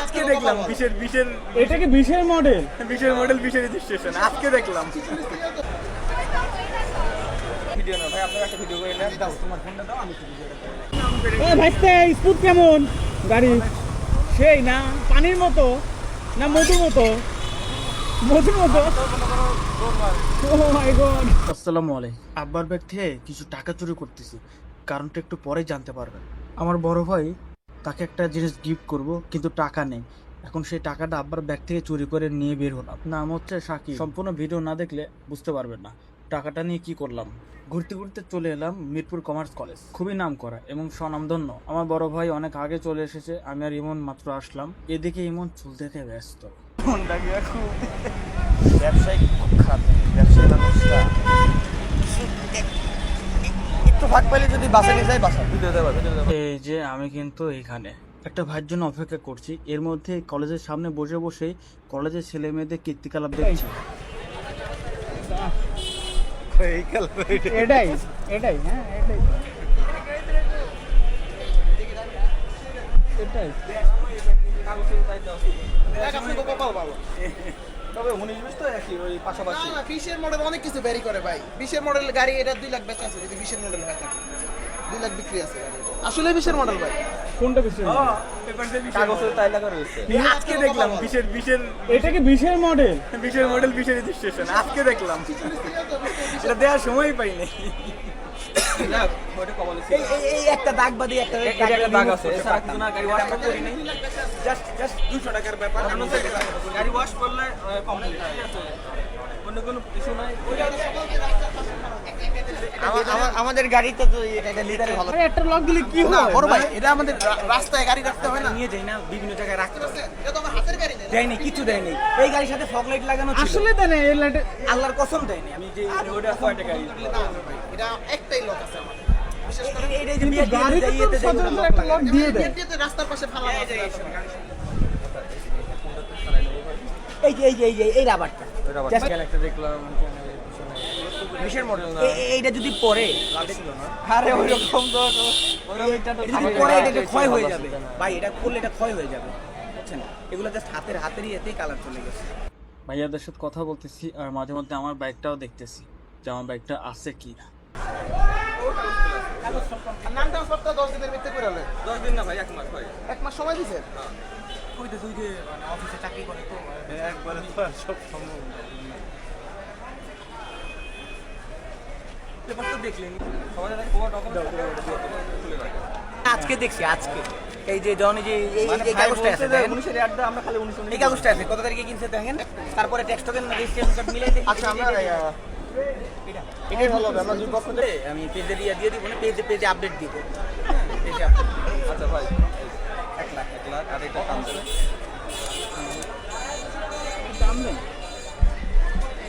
আজকে দেখলাম বিশের বিশের এটা কি বিশের মডেল বিশের মডেল বিশের রেজিস্ট্রেশন আজকে দেখলাম। ভিডিও না ভাই আপনারা একটা ভিডিও করে নেন। দাও তোমার ফোনটা দাও আমি এ ভাইস্তে স্পুট কেমন? গাড়ি? সেই না পানির মতো? না মধুর মতো? মধুর মতো? ও মাই আসসালামু আলাইকুম। আব্বার ব্যাগ থেকে কিছু টাকা চুরি করতেছি কারণটা একটু পরে জানতে পারবেন। আমার বড় ভাই তাকে একটা জিনিস গিফট করব, কিন্তু টাকা নেই। এখন সেই টাকাটা আব্বার ব্যাগ থেকে চুরি করে নিয়ে বের হলাম। নাম হচ্ছে সাকি সম্পূর্ণ ভিডিও না দেখলে বুঝতে পারবেন না। টাকাটা নিয়ে কি করলাম? ঘুরতে ঘুরতে চলে এলাম মিরপুর কমার্স কলেজ। খুবই নাম করা এবং স্বনামধন্য। আমার বড় ভাই অনেক আগে চলে এসেছে, আমি আর ইমন মাত্র আসলাম। এদিকে ইমন চুল থেকে ব্যস্ত। ব্যবসায়িক খুব খারাপ ব্যবসায়ী ফাঁক যদি বাসা নিয়ে যায় বাসা। এই যে আমি কিন্তু এখানে একটা ভাইয়ের জন্য অপেক্ষা করছি। এর মধ্যে কলেজের সামনে বসে বসে কলেজের ছেলে মেয়েদের কীর্তিকলাপ দেখছি। এটাই এটাই হ্যাঁ এটাই। এটাই। তবে উনিশ বিশ তো একই ওই পাশাপাশি। না বিশের মডেল অনেক কিছু ভ্যারি করে ভাই। বিশের মডেল গাড়ি এটা দুই লাখ বেচা আছে যদি বিশের মডেল হয় থাকে দুই লাখ বিক্রি আছে। আসলে বিশের মডেল ভাই। কোনটা বিশের কাগজের আজকে দেখলাম বিশের বিশের এটা কি বিশের মডেল বিশের মডেল বিশের রেজিস্ট্রেশন আজকে দেখলাম। এটা দেওয়ার সময় পাইনি। একটা দাগ বাদি একটা দাগ আছে। এছাড়া কিছু না গাড়ি ওয়াশ করি নাই। জাস্ট জাস্ট 200 টাকার ব্যাপার। গাড়ি ওয়াশ করলে কমপ্লিট ঠিক আছে? অন্য কোনো নাই। আমা- আমাদের গাড়িতে তো এটা লিটারে ভালো একটা লক দিলে কি হয়? বড় ভাই এটা আমাদের রাস্তায় গাড়ি রাখতে হয়। না নিয়ে যাই না বিভিন্ন জায়গায় রাখতে গাড়ি না দেয়নি কিছু দেয়নি। এই গাড়ির সাথে ফগ লাইট লাগানো আসলে দেন এই লাইটে আল্লাহর কসম দেয়নি। আমি যে ওটা কয় টাকা ইউজ না ভাই। এটা একটাই লোক আছে আমার। এই যে কিন্তু বিয়ে গাড়িতে তো দিতে সচরাচর একটা লক দিয়ে দেয় এমনিতে রাস্তার পাশে ভালো আছে। এই যে এই যে এই যে এই রাবারটা। দেখলাম বিশের মডেল না। এইটা যদি পরে আরে ওই রকম তো যদি পরে এটা যে ক্ষয় হয়ে যাবে। ভাই এটা করলে এটা ক্ষয় হয়ে যাবে। বুঝছেন? এগুলো জাস্ট হাতের হাতেরই এতেই কালার চলে গেছে। ভাইয়াদের সাথে কথা বলতেছি আর মাঝে মধ্যে আমার বাইকটাও দেখতেছি যে আমার বাইকটা আছে কি না। নামটা সপ্তাহ দশ দিনের ভিতরে করে দশ দিন না ভাই এক মাস ভাই। এক মাস সময় দিছে ওই তো তুই যে মানে অফিসে চাকরি করে তো। একবারে তো সব সম্ভব আজকে দেখছি আজকে। এই যে জন যে এই এই কাগজটা আছে আমরা খালি এই কাগজটা আছে কত তারিখে কিনছে দেখেন। তারপরে ট্যাক্স টোকেন রেজিস্ট্রেশন কার্ড মিলাই দেখি। আচ্ছা আমরা এটাই ভালো হবে আমরা দুই পক্ষ থেকে আমি পেজে দিয়ে দিয়ে দিব না পেজে পেজে আপডেট দিব পেজে আপডেট আচ্ছা ভাই। এক লাখ এক লাখ আর এটা কাউন্সিল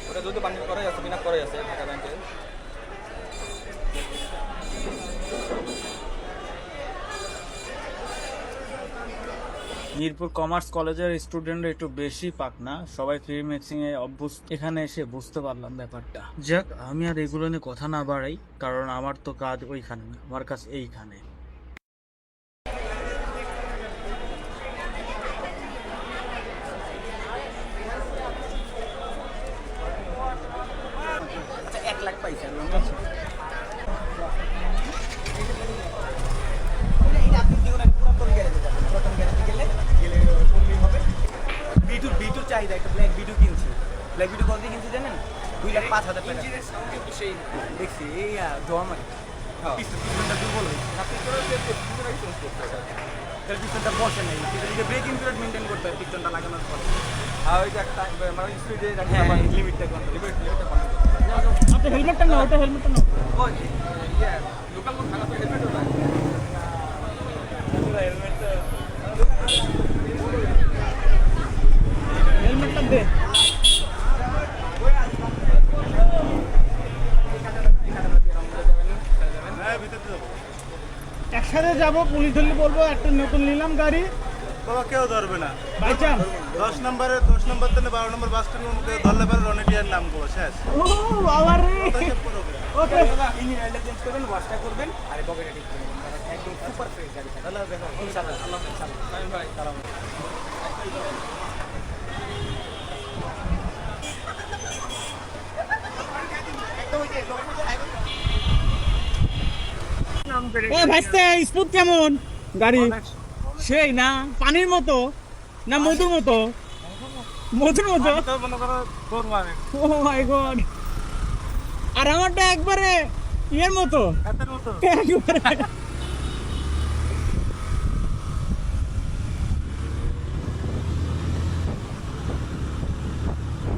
ওটা যদি বান্ডিল করাই আছে বিনা করাই আছে ঢাকা ব্যাংকে মিরপুর কমার্স কলেজের স্টুডেন্টরা একটু বেশি পাক না, সবাই ফ্রি মিক্সিং এ অভ্যস্ত। এখানে এসে বুঝতে পারলাম ব্যাপারটা। যাক, আমি আর এগুলো নিয়ে কথা না বাড়াই, কারণ আমার তো কাজ ওইখানে না, আমার কাজ এইখানে। ব্ল্যাক বিটু কত দিয়ে কিনছি জানেন? দুই লাখ পাঁচ হাজার টাকা। দেখছি এই জমা পিছন পিছনটা দুর্বল হয়েছে। পিছনটা বসে নেই। ব্রেক মেনটেন করতে হয় পিছনটা লাগানোর পর। আর ওই যে একটা মানে স্পিডে হ্যাঁ লিমিটটা কন্ট্রোল লিমিট লিমিটটা কন্ট্রোল আপনি হেলমেটটা নাও ওটা হেলমেটটা নাও। wala. একসাথে যাব পুলিশ ধরলে বলব একটা নতুন নিলাম গাড়ি। বাবা কেউ ধরবে না। By chance. দশ নম্বরে দশ নম্বর থেকে বারো নম্বর বাস স্ট্যান্ড ধরলে পারে রনেটিয়ার নাম করব শেষ। ও বাবা রে। ওকে। ইনি চেঞ্জ করবেন ওয়াশটা করবেন আর পকেটে ঠিক করবেন একদম সুপার ফ্রেশ গাড়ি ইনশাআল্লাহ আল্লাহ ভাই ভাই এ ভাইস্তে স্মুথ কেমন? গাড়ি? সেই না? পানির মতো? না মধুর মতো? মধুর মতো? ও মাই গড। আর আমারটা একবারে ইয়ের মতো। একবারে।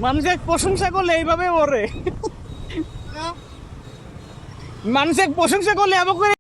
মানুষের প্রশংসা করলে এইভাবে ওরে। মানুষের প্রশংসা করলে এমন করে